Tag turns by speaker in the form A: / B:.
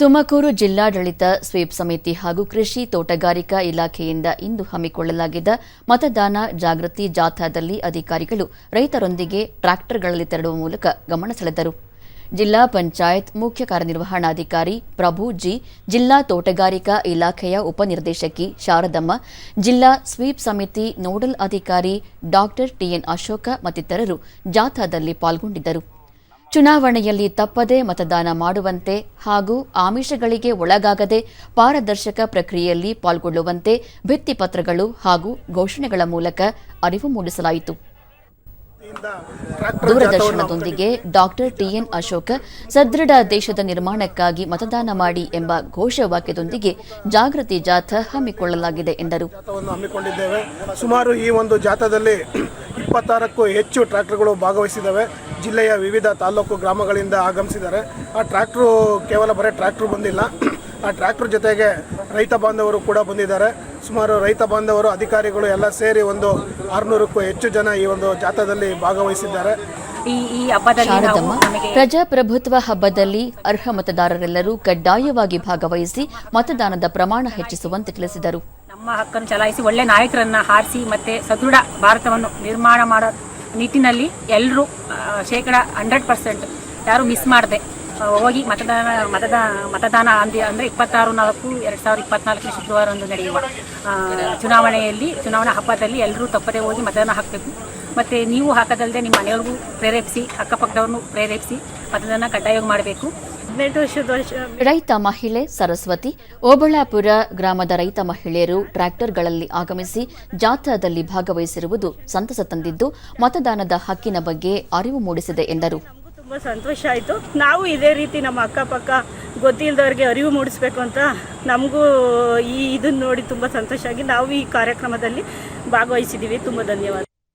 A: ತುಮಕೂರು ಜಿಲ್ಲಾಡಳಿತ ಸ್ವೀಪ್ ಸಮಿತಿ ಹಾಗೂ ಕೃಷಿ ತೋಟಗಾರಿಕಾ ಇಲಾಖೆಯಿಂದ ಇಂದು ಹಮ್ಮಿಕೊಳ್ಳಲಾಗಿದ್ದ ಮತದಾನ ಜಾಗೃತಿ ಜಾಥಾದಲ್ಲಿ ಅಧಿಕಾರಿಗಳು ರೈತರೊಂದಿಗೆ ಟ್ರ್ಯಾಕ್ಟರ್ಗಳಲ್ಲಿ ತೆರಳುವ ಮೂಲಕ ಗಮನ ಸೆಳೆದರು. ಜಿಲ್ಲಾ ಪಂಚಾಯತ್ ಮುಖ್ಯ ಕಾರ್ಯನಿರ್ವಹಣಾಧಿಕಾರಿ ಪ್ರಭು ಜಿ, ಜಿಲ್ಲಾ ತೋಟಗಾರಿಕಾ ಇಲಾಖೆಯ ಉಪನಿರ್ದೇಶಕಿ ಶಾರದಮ್ಮ, ಜಿಲ್ಲಾ ಸ್ವೀಪ್ ಸಮಿತಿ ನೋಡಲ್ ಅಧಿಕಾರಿ ಡಾಕ್ಟರ್ ಟಿಎನ್ ಅಶೋಕ ಮತ್ತಿತರರು ಜಾಥಾದಲ್ಲಿ ಪಾಲ್ಗೊಂಡಿದ್ದರು. ಚುನಾವಣೆಯಲ್ಲಿ ತಪ್ಪದೇ ಮತದಾನ ಮಾಡುವಂತೆ ಹಾಗೂ ಆಮಿಷಗಳಿಗೆ ಒಳಗಾಗದೆ ಪಾರದರ್ಶಕ ಪ್ರಕ್ರಿಯೆಯಲ್ಲಿ ಪಾಲ್ಗೊಳ್ಳುವಂತೆ ಭಿತ್ತಿಪತ್ರಗಳು ಹಾಗೂ ಘೋಷಣೆಗಳ ಮೂಲಕ ಅರಿವು ಮೂಡಿಸಲಾಯಿತು. ದೂರದರ್ಶನದೊಂದಿಗೆ ಡಾಕ್ಟರ್ ಟಿಎನ್ ಅಶೋಕ ಸದೃಢ ದೇಶದ ನಿರ್ಮಾಣಕ್ಕಾಗಿ ಮತದಾನ ಮಾಡಿ ಎಂಬ ಘೋಷವಾಕ್ಯದೊಂದಿಗೆ ಜಾಗೃತಿ ಜಾಥಾ ಹಮ್ಮಿಕೊಳ್ಳಲಾಗಿದೆ ಎಂದರು.
B: ಹಮ್ಮಿಕೊಂಡಿದ್ದೇವೆ. ಸುಮಾರು ಈ ಒಂದು ಜಾಥಾದಲ್ಲಿ ಇಪ್ಪತ್ತಾರಕ್ಕೂ ಹೆಚ್ಚು ಟ್ರ್ಯಾಕ್ಟರ್ಗಳು ಭಾಗವಹಿಸಿದ್ದಾವೆ. ಜಿಲ್ಲೆಯ ವಿವಿಧ ತಾಲೂಕು ಗ್ರಾಮಗಳಿಂದ ಆಗಮಿಸಿದ್ದಾರೆ. ಆ ಟ್ರ್ಯಾಕ್ಟ್ರು ಕೇವಲ ಬರೀ ಟ್ರ್ಯಾಕ್ಟ್ರು ಬಂದಿಲ್ಲ. ಆ ಟ್ರ್ಯಾಕ್ಟ್ರ್ ಜೊತೆಗೆ ರೈತ ಬಾಂಧವರು ಕೂಡ ಬಂದಿದ್ದಾರೆ. ಸುಮಾರು ರೈತ ಬಾಂಧವರು ಅಧಿಕಾರಿಗಳು ಎಲ್ಲ ಸೇರಿ ಒಂದು ಆರುನೂರಕ್ಕೂ ಹೆಚ್ಚು ಜನ ಈ ಒಂದು ಜಾಥಾದಲ್ಲಿ ಭಾಗವಹಿಸಿದ್ದಾರೆ.
C: ಈ ಈ ಹಬ್ಬದಲ್ಲಿ ನಾವು
A: ಶಾರದಮ್ಮ ಪ್ರಜಾಪ್ರಭುತ್ವ ಹಬ್ಬದಲ್ಲಿ ಅರ್ಹ ಮತದಾರರೆಲ್ಲರೂ ಕಡ್ಡಾಯವಾಗಿ ಭಾಗವಹಿಸಿ ಮತದಾನದ ಪ್ರಮಾಣ ಹೆಚ್ಚಿಸುವಂತೆ ತಿಳಿಸಿದರು.
C: ನಮ್ಮ ಹಕ್ಕನ್ನು ಚಲಾಯಿಸಿ ಒಳ್ಳೆ ನಾಯಕರನ್ನ ಹಾರಿಸಿ ಮತ್ತೆ ಸದೃಢ ಭಾರತವನ್ನು ನಿರ್ಮಾಣ ಮಾಡೋ ನಿಟ್ಟಿನಲ್ಲಿ ಎಲ್ಲರೂ ಶೇಕಡ ಹಂಡ್ರೆಡ್ ಪರ್ಸೆಂಟ್ ಯಾರು ಮಿಸ್ ಮಾಡದೆ. ಹೋಗಿ ಮತದಾನ ಮತದಾನ ಮತದಾನ ಅಂದಿ ಅಂದರೆ ಇಪ್ಪತ್ತಾರು ನಾಲ್ಕು, ಎರಡು ಸಾವಿರದ ಇಪ್ಪತ್ನಾಲ್ಕನೇ ಶುಕ್ರವಾರದಂದು ನಡೆಯುವ ಚುನಾವಣೆಯಲ್ಲಿ, ಚುನಾವಣಾ ಹಬ್ಬದಲ್ಲಿ ಎಲ್ಲರೂ ತಪ್ಪದೆ ಹೋಗಿ ಮತದಾನ ಹಾಕಬೇಕು. ಮತ್ತು ನೀವು ಹಾಕದಲ್ಲದೆ ನಿಮ್ಮ ಮನೆಯವ್ರಿಗೂ ಪ್ರೇರೇಪಿಸಿ, ಅಕ್ಕಪಕ್ಕದವ್ರನ್ನೂ ಪ್ರೇರೇಪಿಸಿ ಮತದಾನ ಕಡ್ಡಾಯವಾಗಿ ಮಾಡಬೇಕು. ಹದಿನೆಂಟು ವರ್ಷದ ವರ್ಷ
A: ರೈತ ಮಹಿಳೆ ಸರಸ್ವತಿ ಓಬಳಾಪುರ ಗ್ರಾಮದ ರೈತ ಮಹಿಳೆಯರು ಟ್ರ್ಯಾಕ್ಟರ್ಗಳಲ್ಲಿ ಆಗಮಿಸಿ ಜಾಥಾದಲ್ಲಿ ಭಾಗವಹಿಸಿರುವುದು ಸಂತಸ ತಂದಿದ್ದು ಮತದಾನದ ಹಕ್ಕಿನ ಬಗ್ಗೆ ಅರಿವು ಮೂಡಿಸಿದೆ ಎಂದರು.
D: ತುಂಬಾ ಸಂತೋಷ ಆಯಿತು. ನಾವು ಇದೇ ರೀತಿ ನಮ್ಮ ಅಕ್ಕಪಕ್ಕ ಗೊತ್ತಿಲ್ಲದವ್ರಿಗೆ ಅರಿವು ಮೂಡಿಸ್ಬೇಕು ಅಂತ ನಮಗೂ ಈ ಇದನ್ನು ನೋಡಿ ತುಂಬ ಸಂತೋಷ ಆಗಿ ನಾವು ಈ ಕಾರ್ಯಕ್ರಮದಲ್ಲಿ ಭಾಗವಹಿಸಿದ್ದೀವಿ ತುಂಬ ಧನ್ಯವಾದ.